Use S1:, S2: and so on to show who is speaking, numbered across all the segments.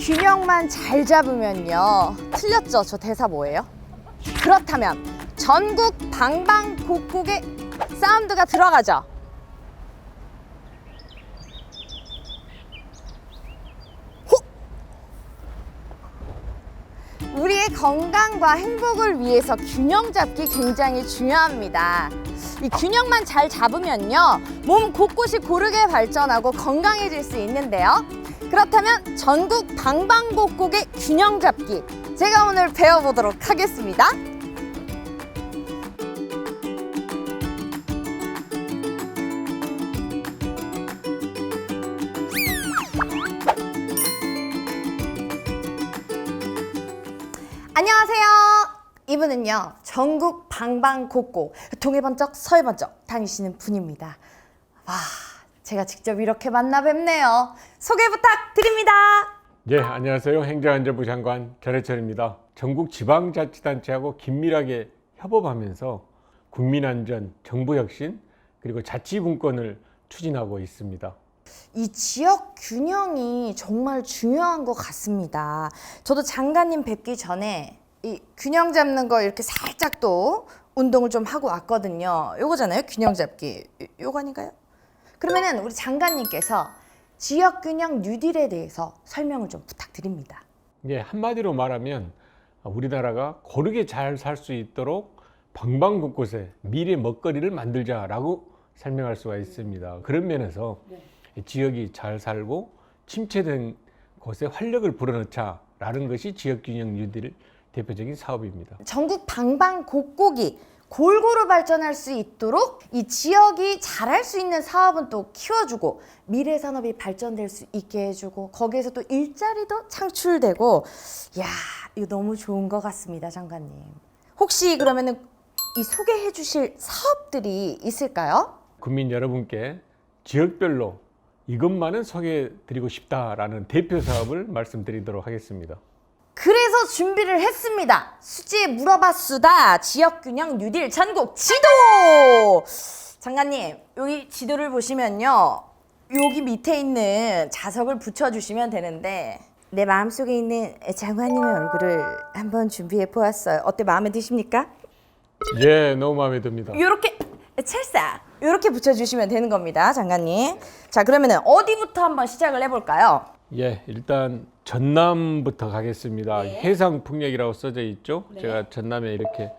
S1: 균형만 잘 잡으면요. 틀렸죠? 저 대사 뭐예요? 그렇다면 전국 방방곡곡에 사운드가 들어가죠. 우리의 건강과 행복을 위해서 균형 잡기 굉장히 중요합니다. 이 균형만 잘 잡으면요, 몸 곳곳이 고르게 발전하고 건강해질 수 있는데요. 그렇다면 전국 방방곡곡의 균형 잡기 제가 오늘 배워보도록 하겠습니다. 안녕하세요. 이분은요 전국 방방곡곡 동해 번쩍 서해 번쩍 다니시는 분입니다. 와 제가 직접 이렇게 만나 뵙네요. 소개 부탁드립니다.
S2: 예, 안녕하세요. 행정안전부 장관 전해철입니다. 전국 지방자치단체하고 긴밀하게 협업하면서 국민안전, 정부혁신, 그리고 자치분권을 추진하고 있습니다.
S1: 이 지역 균형이 정말 중요한 것 같습니다. 저도 장관님 뵙기 전에 이 균형 잡는 거 이렇게 살짝 또 운동을 좀 하고 왔거든요. 요거잖아요. 균형 잡기. 요- 요거 아닌가요? 그러면은 우리 장관님께서 지역 균형 뉴딜에 대해서 설명을 좀 부탁드립니다.
S2: 예, 한마디로 말하면 우리나라가 고르게 잘 살 수 있도록 방방곳곳에 미래 먹거리를 만들자라고 설명할 수가 있습니다. 그런 면에서 지역이 잘 살고 침체된 곳에 활력을 불어넣자라는 것이 지역 균형 뉴딜 대표적인 사업입니다.
S1: 전국 방방 곡곡이 골고루 발전할 수 있도록 이 지역이 잘할 수 있는 사업은 또 키워주고 미래 산업이 발전될 수 있게 해주고 거기에서 또 일자리도 창출되고 야 이거 너무 좋은 것 같습니다 장관님 혹시 그러면은 이 소개해 주실 사업들이 있을까요?
S2: 국민 여러분께 지역별로 이것만은 소개해 드리고 싶다라는 대표 사업을 말씀드리도록 하겠습니다.
S1: 그래서 준비를 했습니다. 수지에 물어봤수다. 지역균형 뉴딜 전국 지도! 장관님, 여기 지도를 보시면요. 여기 밑에 있는 자석을 붙여주시면 되는데, 내 마음속에 있는 장관님의 얼굴을 한번 준비해 보았어요. 어때, 마음에 드십니까?
S2: 예, 너무 마음에 듭니다.
S1: 요렇게, 찰싹! 요렇게 붙여주시면 되는 겁니다, 장관님. 자, 그러면은 어디부터 한번 시작을 해볼까요?
S2: 예, 일단 전남부터 가겠습니다. 해상 풍력이라고 써져 있죠. 제가 전남에 이렇게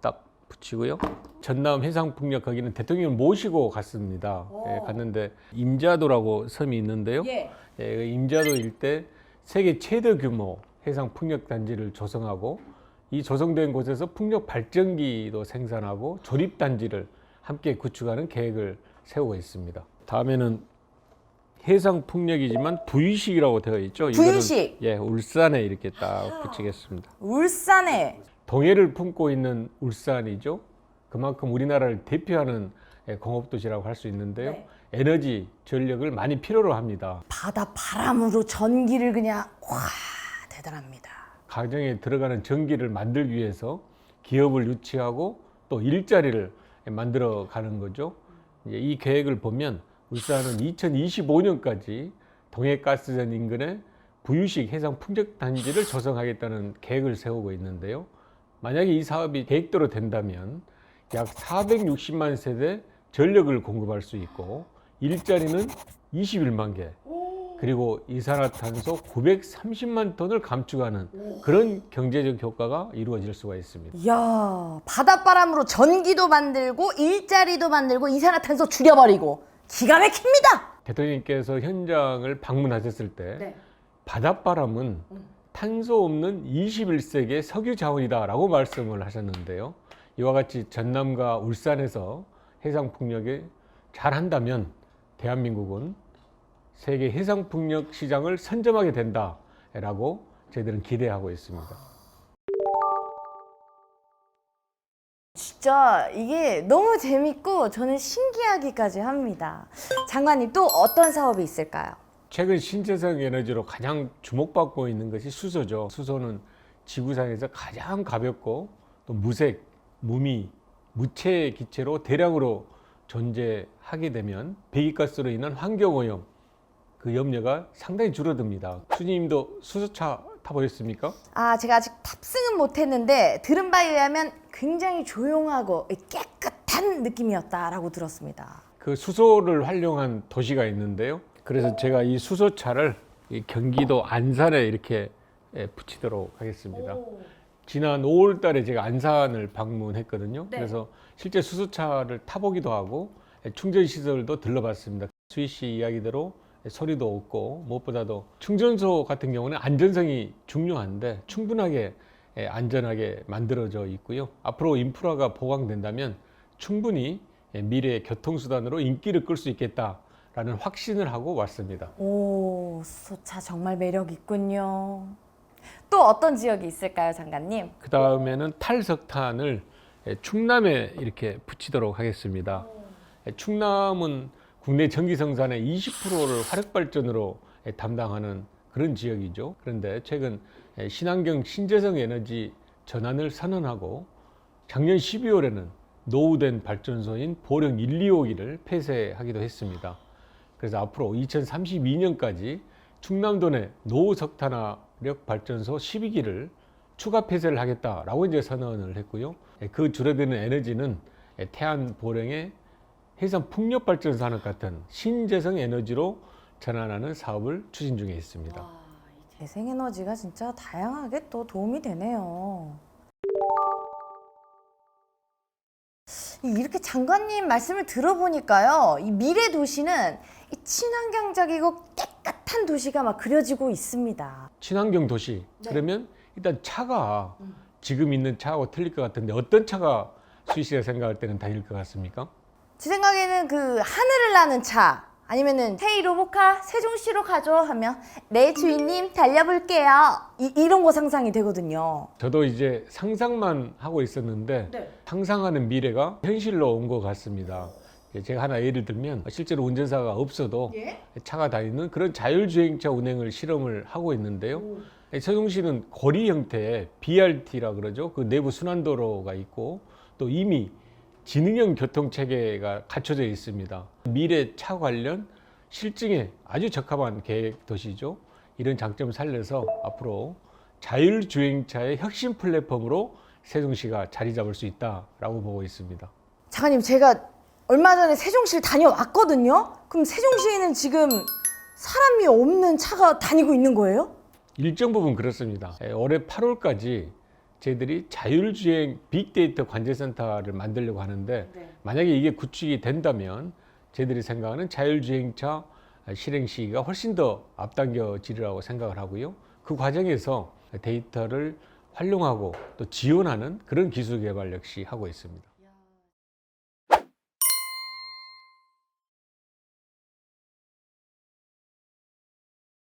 S2: 딱 붙이고요. 전남 해상 풍력 거기는 대통령을 모시고 갔습니다. 예, 갔는데 임자도라고 섬이 있는데요.
S1: 예.
S2: 예, 그 임자도 일대 세계 최대 규모 해상 풍력 단지를 조성하고 이 조성된 곳에서 풍력 발전기도 생산하고 조립 단지를 함께 구축하는 계획을 세우고 있습니다. 다음에는 해상 풍력이지만 부유식이라고 되어 있죠. 이거는,
S1: 부유식.
S2: 예, 울산에 이렇게 딱 붙이겠습니다.
S1: 울산에
S2: 동해를 품고 있는 울산이죠. 그만큼 우리나라를 대표하는 예, 공업 도시라고 할 수 있는데요.
S1: 네.
S2: 에너지, 전력을 많이 필요로 합니다.
S1: 바다 바람으로 전기를 그냥 와 대단합니다.
S2: 가정에 들어가는 전기를 만들기 위해서 기업을 유치하고 또 일자리를 만들어 가는 거죠. 이 계획을 보면 울산은 2025년까지 동해가스전 인근에 부유식 해상 풍력 단지를 조성하겠다는 계획을 세우고 있는데요. 만약에 이 사업이 계획대로 된다면 약 460만 세대 전력을 공급할 수 있고 일자리는 21만 개 그리고 이산화탄소 930만 톤을 감축하는 그런 경제적 효과가 이루어질 수가 있습니다.
S1: 이야 바닷바람으로 전기도 만들고 일자리도 만들고 이산화탄소 줄여버리고 기가 막힙니다.
S2: 대통령께서 현장을 방문하셨을 때
S1: 네.
S2: 바닷바람은 탄소 없는 21세기의 석유 자원이다라고 말씀을 하셨는데요. 이와 같이 전남과 울산에서 해상 풍력이 잘 한다면 대한민국은 세계 해상 풍력 시장을 선점하게 된다라고 저희들은 기대하고 있습니다.
S1: 진짜 이게 너무 재밌고 저는 신기하기까지 합니다. 장관님 또 어떤 사업이 있을까요?
S2: 최근 신재생 에너지로 가장 주목받고 있는 것이 수소죠. 수소는 지구상에서 가장 가볍고 또 무색, 무미, 무체 기체로 대량으로 존재하게 되면 배기가스로 인한 환경오염 그 염려가 상당히 줄어듭니다. 수님도 수소차 타보셨습니까?
S1: 아, 제가 아직 탑승은 못했는데 들은 바에 의하면 굉장히 조용하고 깨끗한 느낌이었다라고 들었습니다.
S2: 그 수소를 활용한 도시가 있는데요. 그래서 제가 이 수소차를 이 경기도 안산에 이렇게 예, 붙이도록 하겠습니다. 지난 5월 달에 제가 안산을 방문했거든요.
S1: 네.
S2: 그래서 실제 수소차를 타보기도 하고 예, 충전 시설도 들러봤습니다. 수희 씨 이야기대로 예, 소리도 없고 무엇보다도 충전소 같은 경우는 안전성이 중요한데 충분하게 예, 안전하게 만들어져 있고요. 앞으로 인프라가 보강된다면 충분히 예, 미래의 교통수단으로 인기를 끌 수 있겠다라는 확신을 하고 왔습니다.
S1: 오, 수소차 정말 매력 있군요. 또 어떤 지역이 있을까요, 장관님?
S2: 그 다음에는 탈석탄을 예, 충남에 이렇게 붙이도록 하겠습니다. 예, 충남은 국내 전기 생산의 20%를 화력 발전으로 예, 담당하는 그런 지역이죠. 그런데 최근 예, 신환경 신재생 에너지 전환을 선언하고 작년 12월에는 노후된 발전소인 보령 1, 2호기를 폐쇄하기도 했습니다. 그래서 앞으로 2032년까지 충남도 내 노후 석탄화력 발전소 12기를 추가 폐쇄를 하겠다라고 이제 선언을 했고요. 예, 그 줄어드는 에너지는 예, 태안 보령의 해상 풍력 발전 산업 같은 신재생 에너지로 전환하는 사업을 추진 중에 있습니다.
S1: 와, 이 재생에너지가 진짜 다양하게 또 도움이 되네요. 이렇게 장관님 말씀을 들어보니까요, 이 미래 도시는 이 친환경적이고 깨끗한 도시가 막 그려지고 있습니다.
S2: 친환경 도시
S1: 네.
S2: 그러면 일단 차가 지금 있는 차하고 틀릴 것 같은데 어떤 차가 씨가 생각할 때는 다일 것 같습니까?
S1: 제 생각에는 그 하늘을 나는 차 아니면은 헤이 로보카 세종시로 가죠 하면 네 주인님 달려볼게요 이, 이런 거 상상이 되거든요.
S2: 저도 이제 상상만 하고 있었는데
S1: 네.
S2: 상상하는 미래가 현실로 온 것 같습니다. 예, 제가 하나 예를 들면 실제로 운전사가 없어도
S1: 예?
S2: 차가 다니는 그런 자율주행차 운행을 실험을 하고 있는데요. 예, 세종시는 거리 형태의 BRT라 그러죠. 그 내부 순환도로가 있고 또 이미 지능형 교통 체계가 갖춰져 있습니다. 미래 차 관련 실증에 아주 적합한 계획 도시죠. 이런 장점을 살려서 앞으로 자율주행차의 혁신 플랫폼으로 세종시가 자리 잡을 수 있다라고 보고 있습니다.
S1: 장관님 제가 얼마 전에 세종시를 다녀왔거든요. 그럼 세종시에는 지금 사람이 없는 차가 다니고 있는 거예요?
S2: 일정 부분 그렇습니다. 예, 올해 8월까지 저희들이 자율주행 빅데이터 관제센터를 만들려고 하는데 만약에 이게 구축이 된다면 저희들이 생각하는 자율주행차 실행 시기가 훨씬 더 앞당겨지리라고 생각을 하고요. 그 과정에서 데이터를 활용하고 또 지원하는 그런 기술 개발 역시 하고 있습니다.